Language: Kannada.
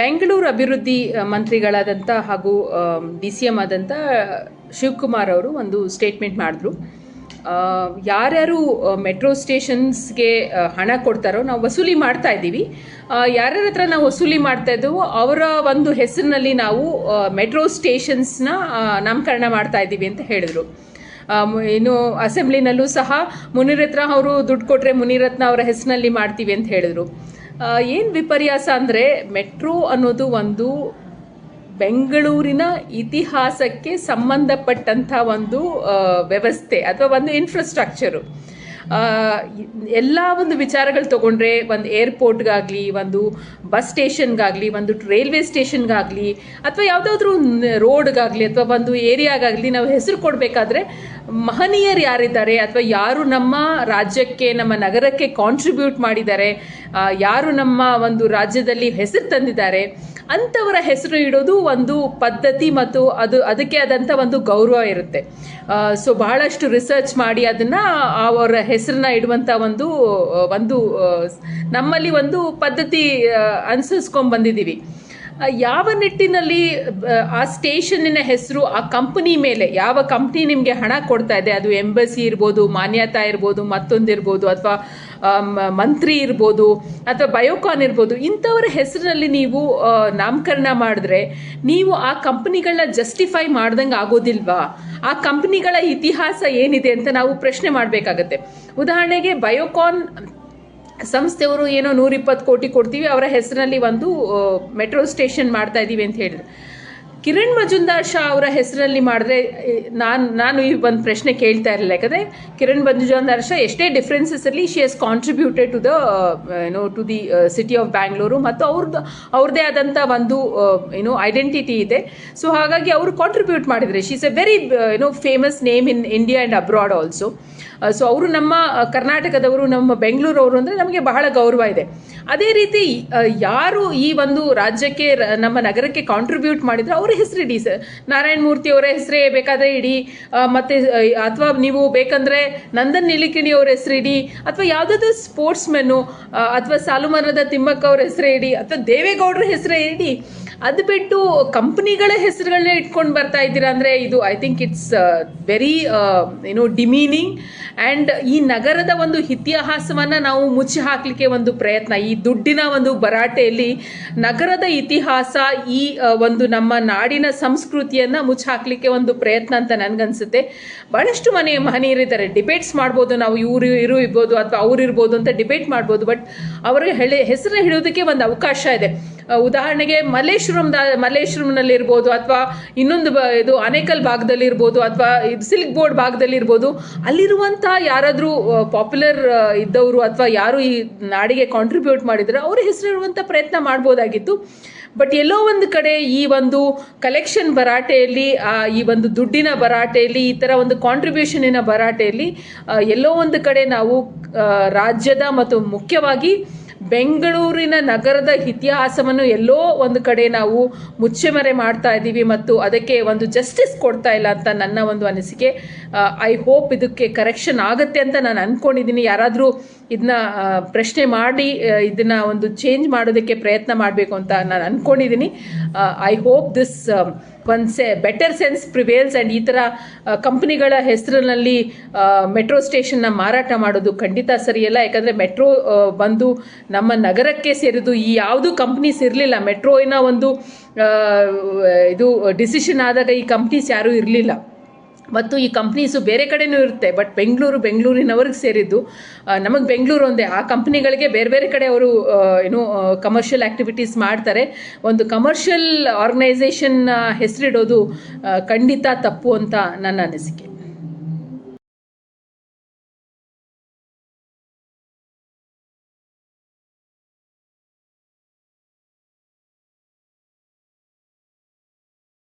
ಬೆಂಗಳೂರು ಅಭಿವೃದ್ಧಿ ಮಂತ್ರಿಗಳಾದಂಥ ಹಾಗೂ ಡಿ ಸಿ ಎಂ ಆದಂಥ ಶಿವಕುಮಾರ್ ಅವರು ಒಂದು ಸ್ಟೇಟ್ಮೆಂಟ್ ಮಾಡಿದ್ರು. ಯಾರ್ಯಾರು ಮೆಟ್ರೋ ಸ್ಟೇಷನ್ಸ್ಗೆ ಹಣ ಕೊಡ್ತಾರೋ ನಾವು ವಸೂಲಿ ಮಾಡ್ತಾ ಇದ್ದೀವಿ. ಯಾರ್ಯಾರ ಹತ್ರ ನಾವು ವಸೂಲಿ ಮಾಡ್ತಾ ಇದ್ದೀವೋ ಅವರ ಒಂದು ಹೆಸರಿನಲ್ಲಿ ನಾವು ಮೆಟ್ರೋ ಸ್ಟೇಷನ್ಸ್ನ ನಾಮಕರಣ ಮಾಡ್ತಾ ಇದ್ದೀವಿ ಅಂತ ಹೇಳಿದರು. ಏನು ಅಸೆಂಬ್ಲಿನಲ್ಲೂ ಸಹ ಮುನಿರತ್ನ ಅವರು ದುಡ್ಡು ಕೊಟ್ಟರೆ ಮುನಿರತ್ನ ಅವರ ಹೆಸರಿನಲ್ಲಿ ಮಾಡ್ತೀವಿ ಅಂತ ಹೇಳಿದರು. ಏನು ವಿಪರ್ಯಾಸ ಅಂದರೆ ಮೆಟ್ರೋ ಅನ್ನೋದು ಒಂದು ಬೆಂಗಳೂರಿನ ಇತಿಹಾಸಕ್ಕೆ ಸಂಬಂಧಪಟ್ಟಂಥ ಒಂದು ವ್ಯವಸ್ಥೆ ಅಥವಾ ಒಂದು ಇನ್ಫ್ರಾಸ್ಟ್ರಕ್ಚರು ಎಲ್ಲ ಒಂದು ವಿಚಾರಗಳು ತೊಗೊಂಡ್ರೆ ಒಂದು ಏರ್ಪೋರ್ಟ್ಗಾಗಲಿ ಒಂದು ಬಸ್ ಸ್ಟೇಷನ್ಗಾಗಲಿ ಒಂದು ರೈಲ್ವೆ ಸ್ಟೇಷನ್ಗಾಗಲಿ ಅಥವಾ ಯಾವುದಾದ್ರೂ ರೋಡ್ಗಾಗಲಿ ಅಥವಾ ಒಂದು ಏರಿಯಾಗಾಗಲಿ ನಾವು ಹೆಸರು ಕೊಡಬೇಕಾದ್ರೆ ಮಹನೀಯರು ಯಾರಿದ್ದಾರೆ ಅಥವಾ ಯಾರು ನಮ್ಮ ರಾಜ್ಯಕ್ಕೆ, ನಮ್ಮ ನಗರಕ್ಕೆ ಕಾಂಟ್ರಿಬ್ಯೂಟ್ ಮಾಡಿದ್ದಾರೆ ಯಾರು ನಮ್ಮ ಒಂದು ರಾಜ್ಯದಲ್ಲಿ ಹೆಸರು ತಂದಿದ್ದಾರೆ ಅಂಥವರ ಹೆಸರು ಇಡೋದು ಒಂದು ಪದ್ಧತಿ ಮತ್ತು ಅದು ಅದಕ್ಕೆ ಆದಂಥ ಒಂದು ಗೌರವ ಇರುತ್ತೆ. ಸೊ ಬಹಳಷ್ಟು ರಿಸರ್ಚ್ ಮಾಡಿ ಅದನ್ನು ಅವರ ಹೆಸರನ್ನ ಇಡುವಂಥ ಒಂದು ಒಂದು ನಮ್ಮಲ್ಲಿ ಒಂದು ಪದ್ಧತಿ ಅನುಸರಿಸ್ಕೊಂಡು ಬಂದಿದ್ದೀವಿ. ಯಾವ ನಿಟ್ಟಿನಲ್ಲಿ ಆ, ಸ್ಟೇಷನ್ನಿನ ಹೆಸರು ಆ ಕಂಪನಿ ಮೇಲೆ ಯಾವ ಕಂಪ್ನಿ ನಿಮಗೆ ಹಣ ಕೊಡ್ತಾ ಇದೆ? ಅದು ಎಂಬಸಿ ಇರ್ಬೋದು ಮಾನ್ಯತಾ ಇರ್ಬೋದು ಮತ್ತೊಂದಿರ್ಬೋದು ಅಥವಾ ಮಂತ್ರಿ ಇರ್ಬೋದು ಅಥವಾ ಬಯೋಕಾನ್ ಇರ್ಬೋದು ಇಂಥವರ ಹೆಸರಿನಲ್ಲಿ ನೀವು ನಾಮಕರಣ ಮಾಡಿದ್ರೆ ನೀವು ಆ ಕಂಪ್ನಿಗಳನ್ನ ಜಸ್ಟಿಫೈ ಮಾಡ್ದಂಗೆ ಆಗೋದಿಲ್ವಾ? ಆ ಕಂಪ್ನಿಗಳ ಇತಿಹಾಸ ಏನಿದೆ ಅಂತ ನಾವು ಪ್ರಶ್ನೆ ಮಾಡಬೇಕಾಗತ್ತೆ. ಉದಾಹರಣೆಗೆ ಬಯೋಕಾನ್ ಸಂಸ್ಥೆಯವರು ಏನೋ ನೂರಿಪ್ಪತ್ತು ಕೋಟಿ ಕೊಡ್ತೀವಿ ಅವರ ಹೆಸರಿನಲ್ಲಿ ಒಂದು ಮೆಟ್ರೋ ಸ್ಟೇಷನ್ ಮಾಡ್ತಾ ಇದ್ದೀವಿ ಅಂತ ಹೇಳಿದ್ರು. ಕಿರಣ್ ಮಜುಂದಾರ್ ಶಾ ಅವರ ಹೆಸರಲ್ಲಿ ಮಾಡಿದ್ರೆ ನಾನು ನಾನು ಈ ಒಂದು ಪ್ರಶ್ನೆ ಕೇಳ್ತಾ ಇರಲಿಲ್ಲ. ಯಾಕಂದರೆ ಕಿರಣ್ ಮಜುಂದಾರ್ ಶಾ ಎಷ್ಟೇ ಡಿಫ್ರೆನ್ಸಸ್ ಇರಲಿ she has contributed to the ಏನೋ to the city of Bangalore ಮತ್ತು ಅವ್ರದ್ದು ಅವ್ರದ್ದೇ ಆದಂಥ ಒಂದು ಏನೋ ಐಡೆಂಟಿಟಿ ಇದೆ. ಸೊ ಹಾಗಾಗಿ ಅವರು ಕಾಂಟ್ರಿಬ್ಯೂಟ್ ಮಾಡಿದರೆ ಶಿ ಇಸ್ ಎ ವೆರಿ ಏನೋ famous name in India and abroad also so ಅವರು ನಮ್ಮ ಕರ್ನಾಟಕದವರು, ನಮ್ಮ ಬೆಂಗಳೂರವರು ಅಂದರೆ ನಮಗೆ ಬಹಳ ಗೌರವ ಇದೆ. ಅದೇ ರೀತಿ ಯಾರು ಈ ಒಂದು ರಾಜ್ಯಕ್ಕೆ ನಮ್ಮ ನಗರಕ್ಕೆ ಕಾಂಟ್ರಿಬ್ಯೂಟ್ ಮಾಡಿದ್ರು, ಅವರ ಹೆಸರು ಇಡಿ ಸರ್. ನಾರಾಯಣ ಮೂರ್ತಿ ಅವರ ಹೆಸರೇ ಬೇಕಾದರೆ ಇಡಿ. ಮತ್ತು ಅಥವಾ ನೀವು ಬೇಕಂದರೆ ನಂದನ್ ನಿಲಿಕಿಣಿ ಅವ್ರ ಹೆಸರು ಇಡಿ. ಅಥವಾ ಯಾವುದಾದ್ರು ಸ್ಪೋರ್ಟ್ಸ್ ಮೆನ್ನು ಅಥವಾ ಸಾಲುಮರದ ತಿಮ್ಮಕ್ಕ ಅವ್ರ ಹೆಸರೇ ಇಡಿ. ಅಥವಾ ದೇವೇಗೌಡರ ಹೆಸರೇ ಇಡಿ. ಅದು ಬಿಟ್ಟು ಕಂಪ್ನಿಗಳ ಹೆಸರುಗಳನ್ನ ಇಟ್ಕೊಂಡು ಬರ್ತಾ ಇದ್ದೀರಾ ಅಂದರೆ ಇದು ಐ ಥಿಂಕ್ ಇಟ್ಸ್ ವೆರಿ ಏನು ಡಿಮೀನಿಂಗ್ ಆ್ಯಂಡ್ ಈ ನಗರದ ಒಂದು ಇತಿಹಾಸವನ್ನು ನಾವು ಮುಚ್ಚಿ ಹಾಕಲಿಕ್ಕೆ ಒಂದು ಪ್ರಯತ್ನ. ಈ ದುಡ್ಡಿನ ಒಂದು ಭರಾಟೆಯಲ್ಲಿ ನಗರದ ಇತಿಹಾಸ, ಈ ಒಂದು ನಮ್ಮ ನಾಡಿನ ಸಂಸ್ಕೃತಿಯನ್ನು ಮುಚ್ಚಿ ಹಾಕಲಿಕ್ಕೆ ಒಂದು ಪ್ರಯತ್ನ ಅಂತ ನನಗನ್ಸುತ್ತೆ. ಭಾಳಷ್ಟು ಮನೆ ಮಹನೀಯರಿದ್ದಾರೆ ಡಿಬೇಟ್ಸ್ ಮಾಡ್ಬೋದು ನಾವು, ಇವರು ಇರು ಇರ್ಬೋದು ಅಥವಾ ಅವ್ರು ಇರ್ಬೋದು ಅಂತ ಡಿಬೇಟ್ ಮಾಡ್ಬೋದು. ಬಟ್ ಅವರಿಗೆ ಹೇಳಿ, ಹೆಸರನ್ನ ಹಿಡಿಯೋದಕ್ಕೆ ಒಂದು ಅವಕಾಶ ಇದೆ. ಉದಾಹರಣೆಗೆ ಮಲ್ಲೇಶ್ವರಂದ ಮಲ್ಲೇಶ್ವರಂನಲ್ಲಿ ಇರ್ಬೋದು ಅಥವಾ ಇನ್ನೊಂದು ಇದು ಅನೇಕಲ್ ಭಾಗದಲ್ಲಿ ಇರ್ಬೋದು ಅಥವಾ ಇದು ಸಿಲ್ಕ್ ಬೋರ್ಡ್ ಭಾಗದಲ್ಲಿ ಇರ್ಬೋದು ಅಲ್ಲಿರುವಂಥ ಯಾರಾದರೂ ಪಾಪ್ಯುಲರ್ ಇದ್ದವರು ಅಥವಾ ಯಾರು ಈ ನಾಡಿಗೆ ಕಾಂಟ್ರಿಬ್ಯೂಟ್ ಮಾಡಿದ್ರೆ ಅವ್ರ ಹೆಸರಿರುವಂಥ ಪ್ರಯತ್ನ ಮಾಡ್ಬೋದಾಗಿತ್ತು. ಬಟ್ ಎಲ್ಲೋ ಒಂದು ಕಡೆ ಈ ಒಂದು ಕಲೆಕ್ಷನ್ ಭರಾಟೆಯಲ್ಲಿ ಈ ಒಂದು ದುಡ್ಡಿನ ಭರಾಟೆಯಲ್ಲಿ, ಈ ಥರ ಒಂದು ಕಾಂಟ್ರಿಬ್ಯೂಷನಿನ ಭರಾಟೆಯಲ್ಲಿ ಎಲ್ಲೋ ಒಂದು ಕಡೆ ನಾವು ರಾಜ್ಯದ ಮತ್ತು ಮುಖ್ಯವಾಗಿ ಬೆಂಗಳೂರಿನ ನಗರದ ಇತಿಹಾಸವನ್ನು ಎಲ್ಲೋ ಒಂದು ಕಡೆ ನಾವು ಮುಚ್ಚೆಮರೆ ಮಾಡ್ತಾ ಇದ್ದೀವಿ ಮತ್ತು ಅದಕ್ಕೆ ಒಂದು ಜಸ್ಟಿಸ್ ಕೊಡ್ತಾ ಇಲ್ಲ ಅಂತ ನನ್ನ ಒಂದು ಅನಿಸಿಕೆ. ಐ ಹೋಪ್ ಇದಕ್ಕೆ ಕರೆಕ್ಷನ್ ಆಗುತ್ತೆ ಅಂತ ನಾನು ಅಂದ್ಕೊಂಡಿದ್ದೀನಿ ಯಾರಾದರೂ ಇದನ್ನ ಪ್ರಶ್ನೆ ಮಾಡಿ ಇದನ್ನು ಒಂದು ಚೇಂಜ್ ಮಾಡೋದಕ್ಕೆ ಪ್ರಯತ್ನ ಮಾಡಬೇಕು ಅಂತ ನಾನು ಅಂದ್ಕೊಂಡಿದ್ದೀನಿ I hope this one say better sense prevails and ಈ ಥರ ಕಂಪ್ನಿಗಳ ಹೆಸರಿನಲ್ಲಿ ಮೆಟ್ರೋ ಸ್ಟೇಷನ್ನ ಮಾರಾಟ ಮಾಡೋದು ಖಂಡಿತ ಸರಿಯಲ್ಲ ಯಾಕಂದರೆ ಮೆಟ್ರೋ ಬಂದು ನಮ್ಮ ನಗರಕ್ಕೆ ಸೇರಿದು ಈ ಯಾವುದೂ ಕಂಪ್ನೀಸ್ ಇರಲಿಲ್ಲ. ಮೆಟ್ರೋಯಿನ ಒಂದು ಇದು ಡಿಸಿಷನ್ ಆದಾಗ ಈ ಕಂಪ್ನೀಸ್ ಯಾರೂ ಇರಲಿಲ್ಲ. ಮತ್ತು ಈ ಕಂಪ್ನೀಸು ಬೇರೆ ಕಡೆಯೂ ಇರುತ್ತೆ ಬಟ್ ಬೆಂಗಳೂರು ಬೆಂಗಳೂರಿನವ್ರಿಗೆ ಸೇರಿದ್ದು ನಮಗೆ ಬೆಂಗಳೂರು ಒಂದೇ. ಆ ಕಂಪ್ನಿಗಳಿಗೆ ಬೇರೆ ಬೇರೆ ಕಡೆ ಅವರು ಏನು ಕಮರ್ಷಿಯಲ್ ಆ್ಯಕ್ಟಿವಿಟೀಸ್ ಮಾಡ್ತಾರೆ. ಒಂದು ಕಮರ್ಷಿಯಲ್ ಆರ್ಗನೈಸೇಷನ್ನ ಹೆಸರಿಡೋದು ಖಂಡಿತ ತಪ್ಪು ಅಂತ ನನ್ನ ಅನಿಸಿಕೆ.